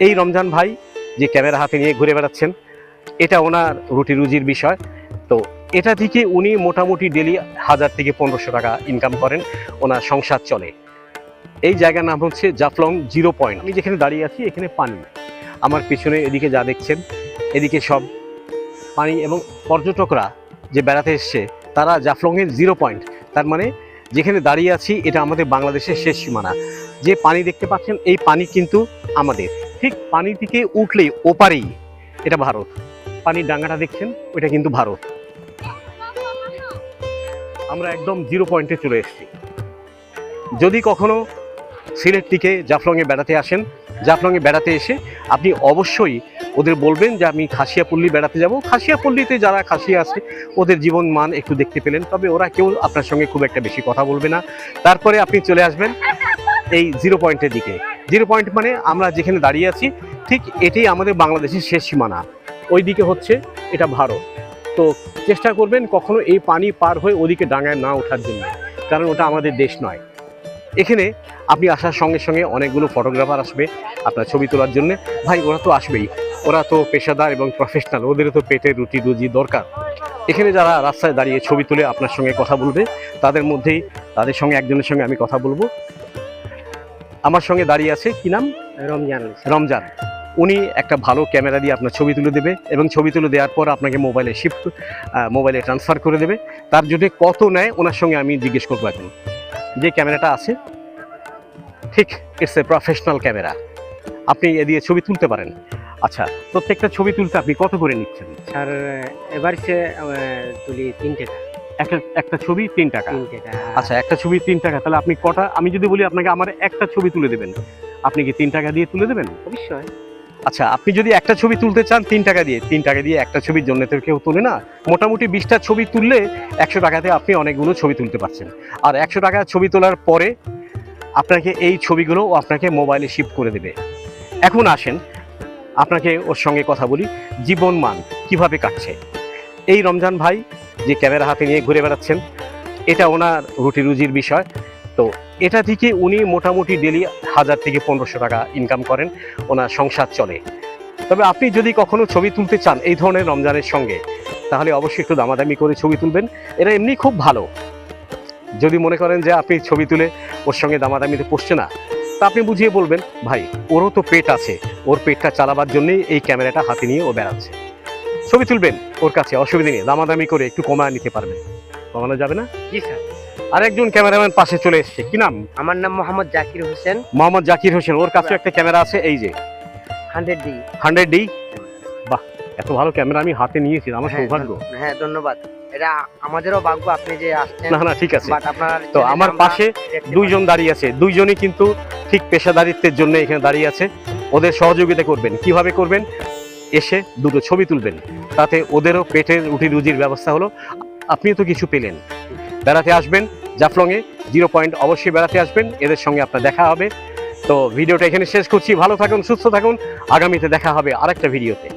এই রমজান ভাই যে ক্যামেরা হাতে নিয়ে ঘুরে বেড়াচ্ছেন, এটা ওনার রুটি রুজির বিষয়। তো এটা থেকে উনি মোটামুটি ডেলি হাজার থেকে পনেরোশো টাকা ইনকাম করেন, ওনার সংসার চলে। এই জায়গার নাম হচ্ছে জাফলং জিরো পয়েন্ট। আমি যেখানে দাঁড়িয়ে আছি, এখানে পানি। আমার পিছনে এদিকে যা দেখছেন, এদিকে সব পানি এবং পর্যটকরা যে বেড়াতে এসছে, তারা জাফলংয়ের জিরো পয়েন্ট। তার মানে যেখানে দাঁড়িয়ে আছি, এটা আমাদের বাংলাদেশের শেষ সীমানা। যে পানি দেখতে পাচ্ছেন, এই পানি কিন্তু আমাদের। ঠিক পানি থেকে উঠলেই ওপারেই। এটা ভারত। পানির ডাঙ্গাটা দেখছেন, ওইটা কিন্তু ভারত। আমরা একদম জিরো পয়েন্টে চলে এসেছি। যদি কখনো সিলেট থেকে জাফলংয়ে বেড়াতে আসেন, জাফলংয়ে বেড়াতে এসে আপনি অবশ্যই ওদের বলবেন যে আমি খাসিয়াপল্লী বেড়াতে যাব। খাসিয়াপল্লীতে যারা খাসিয়া আছে, ওদের জীবন মান একটু দেখতে পেলেন। তবে ওরা কেউ আপনার সঙ্গে খুব একটা বেশি কথা বলবে না। তারপরে আপনি চলে আসবেন এই জিরো পয়েন্টের দিকে। জিরো পয়েন্ট মানে আমরা যেখানে দাঁড়িয়ে আছি, ঠিক এটাই আমাদের বাংলাদেশের শেষ সীমানা। ওই দিকে হচ্ছে এটা ভারত। তো চেষ্টা করবেন কখনো এই পানি পার হয়ে ওদিকে ডাঙায় না ওঠার জন্য, কারণ ওটা আমাদের দেশ নয়। এখানে আপনি আসার সঙ্গে সঙ্গে অনেকগুলো ফটোগ্রাফার আসবে আপনার ছবি তোলার জন্য। ভাই, ওরা তো আসবেই। ওরা তো পেশাদার এবং প্রফেশনাল ওদের তো পেটের রুটি রুজি দরকার। এখানে যারা রাস্তায় দাঁড়িয়ে ছবি তুলে আপনার সঙ্গে কথা বলবে, তাদের মধ্যেই, তাদের সঙ্গে একজনের সঙ্গে আমি কথা বলব। আমার সঙ্গে দাঁড়িয়ে আছে কি নাম? রমজান। রমজান। উনি একটা ভালো ক্যামেরা দিয়ে আপনার ছবি তুলে দেবে এবং ছবি তুলে দেওয়ার পর আপনাকে মোবাইলে শিফট মোবাইলে ট্রান্সফার করে দেবে। তার জন্য কত নেয় ওনার সঙ্গে আমি জিজ্ঞেস করব এখন। যে ক্যামেরাটা আছে ঠিক ইটস এ প্রফেশনাল ক্যামেরা আপনি এ দিয়ে ছবি তুলতে পারেন। আচ্ছা প্রত্যেকটা ছবি তুলতে আপনি কত করে নিচ্ছেন? স্যার এবার সে তুলি তিন টাকা একটা একটা ছবি তিন টাকা। আচ্ছা একটা ছবি তিন টাকা। তাহলে আপনি কটা আমি যদি বলি আপনাকে আমার একটা ছবি তুলে দেবেন। আপনি কি তিন টাকা দিয়ে তুলে দেবেন? অবশ্যই। আচ্ছা আপনি যদি একটা ছবি তুলতে চান তিন টাকা দিয়ে তিন টাকা দিয়ে একটা ছবির জন্য তো কেউ তোলে না। মোটামুটি বিশটা ছবি তুললে একশো টাকাতে আপনি অনেকগুলো ছবি তুলতে পারছেন। আর একশো টাকা ছবি তোলার পরে আপনাকে এই ছবিগুলো ও আপনাকে মোবাইলে শিফট করে দেবে। এখন আসেন আপনাকে ওর সঙ্গে কথা বলি। জীবন মান কীভাবে কাটছে? এই রমজান ভাই যে ক্যামেরা হাতে নিয়ে ঘুরে বেড়াচ্ছেন, এটা ওনার রুটি রুজির বিষয়। তো এটা থেকে উনি মোটামুটি ডেলি হাজার থেকে পনেরোশো টাকা ইনকাম করেন, ওনার সংসার চলে। তবে আপনি যদি কখনো ছবি তুলতে চান এই ধরনের রমজানের সঙ্গে, তাহলে অবশ্যই একটু দামাদামি করে ছবি তুলবেন। এরা এমনি খুব ভালো। যদি মনে করেন যে আপনি ছবি তুলে ওর সঙ্গে দামাদামিতে পড়ছে না, তা আপনি বুঝিয়ে বলবেন, ভাই, ওরও তো পেট আছে। ওর পেটটা চালাবার জন্যই এই ক্যামেরাটা হাতে নিয়ে ও বেড়াচ্ছে। ছবি তুলবেন। ওর কাছে অসুবিধা নেই দামাদামি করে একটু কমায় নিতে পারবেন। কমানো যাবে না? জি স্যার। আরেকজন ক্যামেরাম্যান পাশে চলে এসছে। কি নাম? আমার নাম মোহাম্মদ জাকির হোসেন। মোহাম্মদ জাকির হোসেন ওর কাছে একটা ক্যামেরা আছে এই যে। Hundred D. Hundred D? বাহ এত ভালো ক্যামেরা আমি হাতে নিয়েছি আমার হ্যাঁ, সৌভাগ্য। হ্যাঁ ধন্যবাদ। এটা আমাদেরও ভাগ্য আপনি যে আসছেন। না না ঠিক আছে। তো আমার পাশে দুইজন দাঁড়িয়ে আছে। দুইজনই কিন্তু ঠিক পেশাদারিত্বের জন্য এখানে দাঁড়িয়ে আছে। ওদের সহযোগিতা করবেন। কীভাবে করবেন? এসে দুটো ছবি তুলবেন। তাতে ওদেরও পেটের রুটি রুজির ব্যবস্থা হলো। আপনিও তো কিছু পেলেন। বেড়াতে আসবেন, জাফলংয়ে জিরো পয়েন্ট অবশ্যই বেড়াতে আসবেন। এদের সঙ্গে আপনার দেখা হবে। তো ভিডিওটা এখানে শেষ করছি। ভালো থাকুন, সুস্থ থাকুন। আগামীতে দেখা হবে আরেকটা ভিডিওতে।